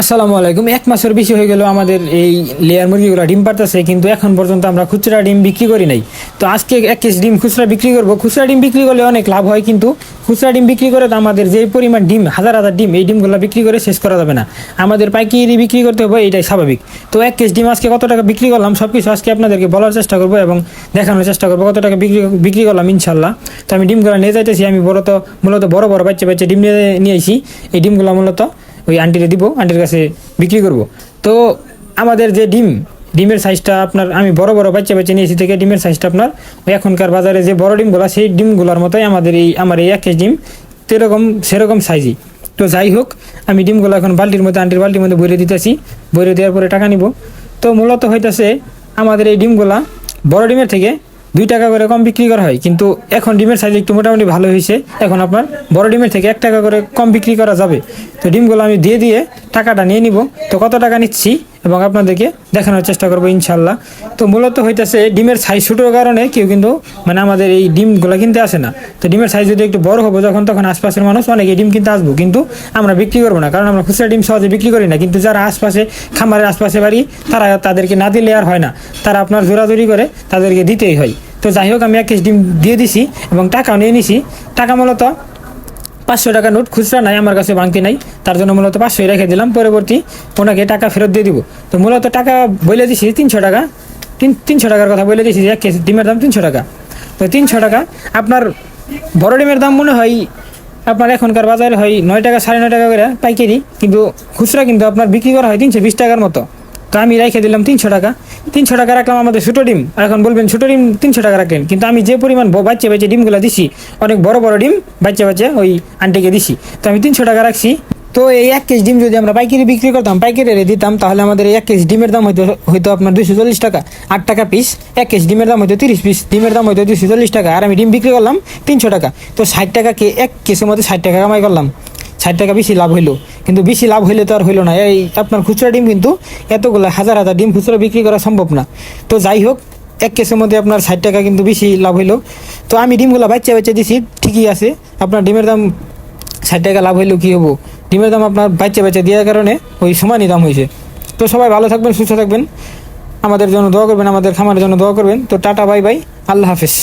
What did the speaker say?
আসসালামু আলাইকুম। এক মাসের বেশি হয়ে গেল আমাদের এই লেয়ার মুরগিগুলো ডিম পারতেছে, কিন্তু এখন পর্যন্ত আমরা খুচরা ডিম বিক্রি করি নাই। তো আজকে এক কেজি ডিম খুচরা বিক্রি করব। খুচরা ডিম বিক্রি করলে অনেক লাভ হয়, কিন্তু খুচরা ডিম বিক্রি করে তো আমাদের যে পরিমাণ ডিম, হাজার হাজার ডিম এই ডিমগুলো বিক্রি করে শেষ করা যাবে না। আমাদের পাইকারি বিক্রি করতে হবে এটাই স্বাভাবিক। তো এক কেজি ডিম আজকে কত টাকা বিক্রি করলাম? সব কিছু আজকে আপনাদেরকে বলার চেষ্টা করব এবং দেখানোর চেষ্টা করব কত টাকা বিক্রি বিক্রি করলাম ইনশাল্লাহ তো আমি ডিমগুলো নিয়ে যাইতেছি, আমি মূলত মূলত বড় বড় বাচ্চা বাচ্চা ডিম নিয়ে নিয়ে আসি এই ডিমগুলো মূলত ওই আন্টিরে দিব, আন্টির কাছে বিক্রি করব। তো আমাদের যে ডিম, ডিমের সাইজটা আপনার, আমি বড় বড় বাচ্চা বাচ্চা নিয়েছি থেকে ডিমের সাইজটা আপনার, ওই এখনকার বাজারে যে বড় ডিমগুলো, সেই ডিমগুলোর মতোই আমাদের এই, আমার এই এক ডিম, সেরকম সেরকম সাইজই তো যাই হোক, আমি ডিমগুলো এখন বালতির মধ্যে, আন্টির বালতির মধ্যে ভরে দিতেছি ভরে দেওয়ার পরে টাকা নিব। তো মূলত হইতেছে, আমাদের এই ডিমগুলা বড় ডিমের থেকে দুই টাকা করে কম বিক্রি করা হয়। কিন্তু এখন ডিমের সাইজ একটু মোটামুটি ভালো হয়েছে। এখন আপনার বড় ডিমের থেকে এক টাকা করে কম বিক্রি করা যাবে। তো ডিমগুলো আমি দিয়ে দিয়ে টাকাটা নিয়ে নিব। তো কত টাকা নিচ্ছি এবং আপনাদেরকে দেখানোর চেষ্টা করব ইনশাল্লাহ তো মূলত হইতেছে ডিমের সাইজ ছোটোর কারণে কেউ কিন্তু মানে আমাদের এই ডিমগুলো কিনতে আসে না। তো ডিমের সাইজ যদি একটু বড় হবে, যখন তখন আশপাশের মানুষ অনেকে ডিম কিনতে আসব। কিন্তু আমরা বিক্রি করব না, কারণ আমরা খুচরা ডিম সহজে বিক্রি করি না। কিন্তু যারা আশপাশে, খামারের আশপাশে বাড়ি, তারা তাদেরকে না দিলে আর হয় না। তারা আপনার জোরাজুরি করে তাদেরকে দিতেই হয়। তো যাই হোক, আমি এক কেজি ডিম দিয়ে দিছি এবং টাকাও নিয়ে নিছি। টাকা মূলত পাঁচশো টাকা নোট খুচরা নাই, আমার কাছে বাংতি নাই। তার জন্য মূলত পাঁচশোই রেখে দিলাম, পরবর্তী ওনাকে টাকা ফেরত দিয়ে দিব। তো মূলত টাকা বলে দিছি তিনশো টাকা, তিন তিনশো টাকার কথা বলে দিছি যে এক কেজি ডিমের দাম তিনশো টাকা। তো তিনশো টাকা, আপনার বড় ডিমের দাম মনে হয় আপনার এখনকার বাজারে হয় নয় টাকা, সাড়ে নয় টাকা করে পাইকারি, কিন্তু খুচরা কিন্তু আপনার বিক্রি করা হয় তিনশো বিশ টাকার মতো। তো আমি রেখে দিলাম তিনশো টাকা। তিনশো টাকা রাখলাম আমাদের ছোটো ডিম। আর এখন বলবেন, ছোটো ডিম তিনশো টাকা রাখলেন কিন্তু আমি যে পরিমাণ বাচ্চা বাচ্চা ডিমগুলো দিছি, অনেক বড় বড় ডিম বাচ্চা বাচ্চা ওই আন্টিকে দিছি। তো আমি তিনশো টাকা রাখছি। তো এই এক কেজি ডিম যদি আমরা পাইকারি বিক্রি করতাম, পাইকারি রেটে দিতাম, তাহলে আমাদের এক কেজি ডিমের দাম হয়তো হয়তো আপনার দুশো চল্লিশ টাকা। আট টাকা পিস, এক কেজি ডিমের দাম হয়তো তিরিশ পিস। ডিমের দাম হয়তো দুশো চল্লিশ টাকা। আর আমি ডিম বিক্রি করলাম তিনশো টাকা। তো ষাট টাকা কে এক কেসের মধ্যে ষাট টাকা কামাই করলাম। ষাট টাকা বেশি লাভ হইল। কিন্তু বেশি লাভ হইলে তো আর হইল না। এই আপনার খুচরা ডিম কিন্তু এতগুলো, হাজার হাজার ডিম খুচরা বিক্রি করা সম্ভব না। তো যাই হোক, এক কেসের মধ্যে আপনার ষাট টাকা কিন্তু বেশি লাভ হইল। তো আমি ডিমগুলো বাচ্চা বাচ্চা দিছি, ঠিকই আছে। আপনার ডিমের দাম ষাট টাকা লাভ হইলেও কী হব? ডিমের দাম আপনার বাচ্চা বাচ্চা দেওয়ার কারণে ওই সমানই দাম হয়েছে তো সবাই ভালো থাকবেন, সুস্থ থাকবেন। আমাদের জন্য দোয়া করবেন, আমাদের খামারের জন্য দোয়া করবেন। তো টাটা, বাই বাই। আল্লাহ হাফেজ।